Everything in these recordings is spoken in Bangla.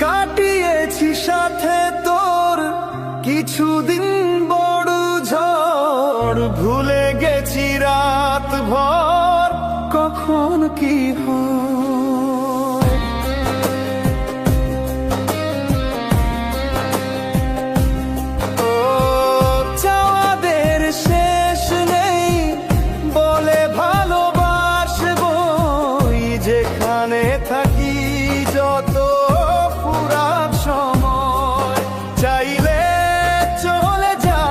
কাটিয়েছি সাথে তোর কিছুদিন বড় ভুলে গেছি রাত ভর কখন কি হয়? যত সময় যা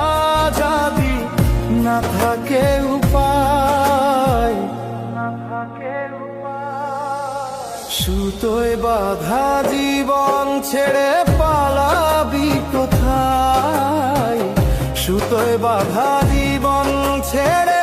যাবি, না সুতোয় বাধা জীবন ছেড়ে পালাবি কোথায়? সুতোয় বাধা জীবন ছেড়ে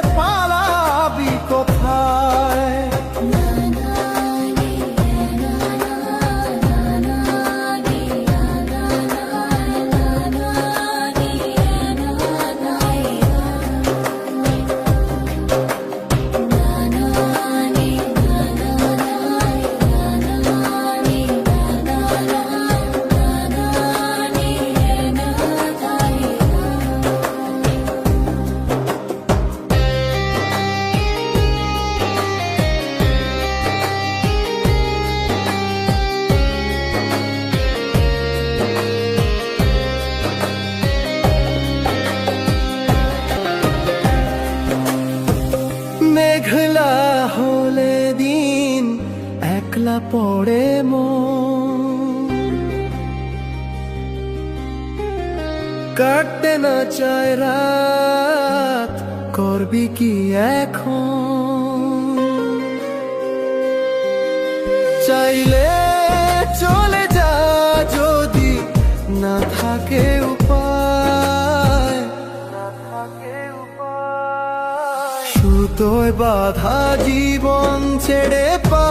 পড়ে মন। কাটতে না চায় রাত, করবি কি এখন? চাইলে চলে যা যদি না থাকে উপায়। সুতোয় বাধা জীবন ছেড়ে পা